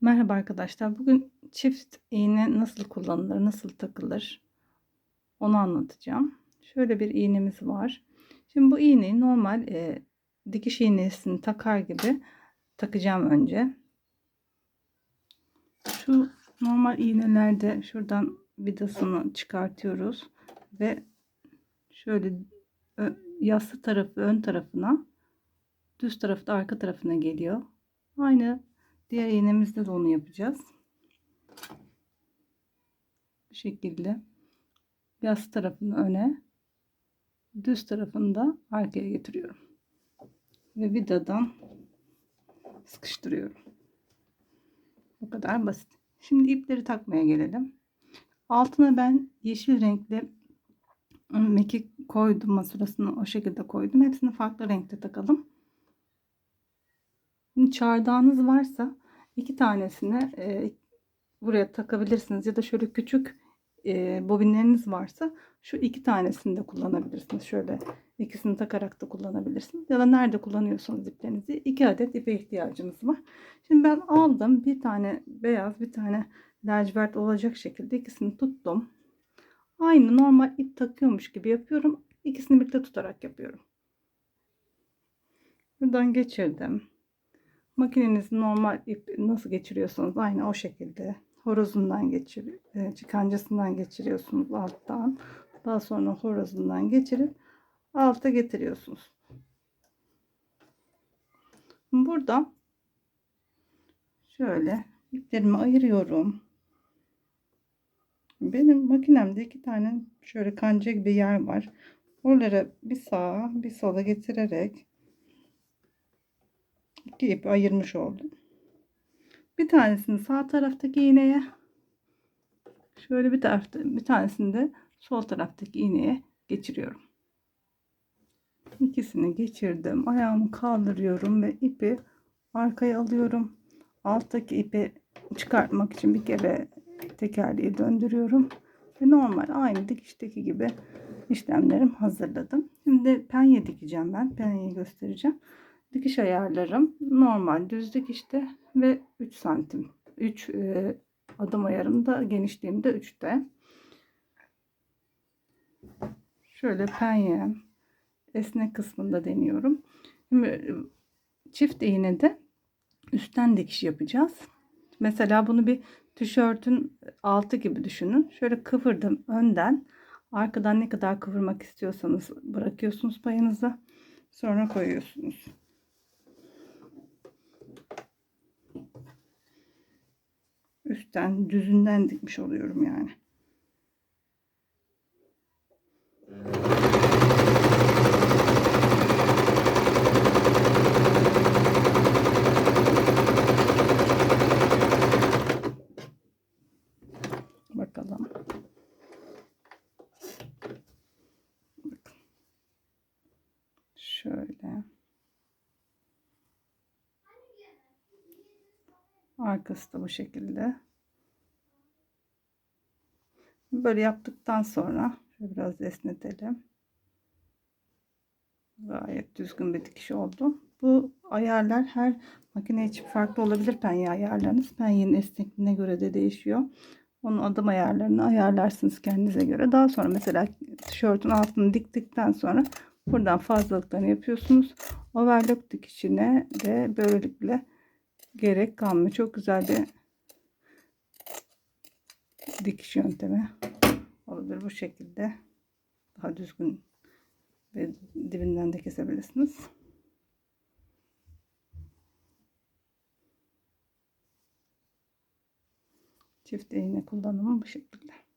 Merhaba arkadaşlar. Bugün çift iğne nasıl kullanılır, nasıl takılır onu anlatacağım. Şöyle bir iğnemiz var. Şimdi bu iğneyi normal e, dikiş iğnesini takar gibi takacağım önce. Şu normal iğnelerde şuradan vidasını çıkartıyoruz ve şöyle yassı tarafı ön tarafına, düz tarafı da arka tarafına geliyor. Aynı Diğer iğnemizde de onu yapacağız. Bu şekilde yas tarafını öne, düz tarafını da arkaya getiriyorum. Ve vidadan sıkıştırıyorum. Bu kadar basit. Şimdi ipleri takmaya gelelim. Altına ben yeşil renkli mekik koydum masurasını o şekilde koydum. Hepsini farklı renkte takalım. Şimdi çardağınız varsa iki tanesini e, buraya takabilirsiniz ya da şöyle küçük e, bobinleriniz varsa şu iki tanesini de kullanabilirsiniz. Şöyle ikisini takarak da kullanabilirsiniz. Ya da nerede kullanıyorsanız iplerinizi iki adet ipe ihtiyacımız var. Şimdi ben aldım bir tane beyaz bir tane lacivert olacak şekilde ikisini tuttum. Aynı normal ip takıyormuş gibi yapıyorum. İkisini birlikte tutarak yapıyorum. Buradan geçirdim. Makinenizi normal ip nasıl geçiriyorsanız aynı o şekilde horozundan geçir, e, çıkancasından geçiriyorsunuz alttan. Daha sonra horozundan geçirip alta getiriyorsunuz. Burada şöyle iplerimi ayırıyorum. Benim makinemde iki tane şöyle kanca gibi yer var. Oralara bir sağa bir sola getirerek iki ip ayırmış oldum. Bir tanesini sağ taraftaki iğneye şöyle bir tarafta bir tanesini de sol taraftaki iğneye geçiriyorum. İkisini geçirdim. Ayağımı kaldırıyorum ve ipi arkaya alıyorum. Alttaki ipi çıkartmak için bir kere tekerleği döndürüyorum. Ve normal aynı dikişteki gibi işlemlerim hazırladım. Şimdi penye dikeceğim ben. Penyeyi göstereceğim dikiş ayarlarım. Normal düz dikişte ve 3 santim. 3 e, adım ayarımda genişliğimde 3'te şöyle penye esnek kısmında deniyorum. Şimdi, e, çift iğne de üstten dikiş yapacağız. Mesela bunu bir tişörtün altı gibi düşünün. Şöyle kıvırdım önden. Arkadan ne kadar kıvırmak istiyorsanız bırakıyorsunuz payınıza. Sonra koyuyorsunuz üstten düzünden dikmiş oluyorum yani. Bakalım. Şöyle. Arkası da bu şekilde. Böyle yaptıktan sonra biraz esnetelim. Gayet düzgün bir dikiş oldu. Bu ayarlar her makine için farklı olabilir penye ayarlarınız. Penyenin esnekliğine göre de değişiyor. Onun adım ayarlarını ayarlarsınız kendinize göre. Daha sonra mesela tişörtün altını diktikten sonra buradan fazlalıklarını yapıyorsunuz. Overlock dikişine de böylelikle gerek kalmıyor. Çok güzel bir dikiş yöntemi olabilir bu şekilde daha düzgün ve dibinden de kesebilirsiniz. Çift iğne kullanımı bu şekilde.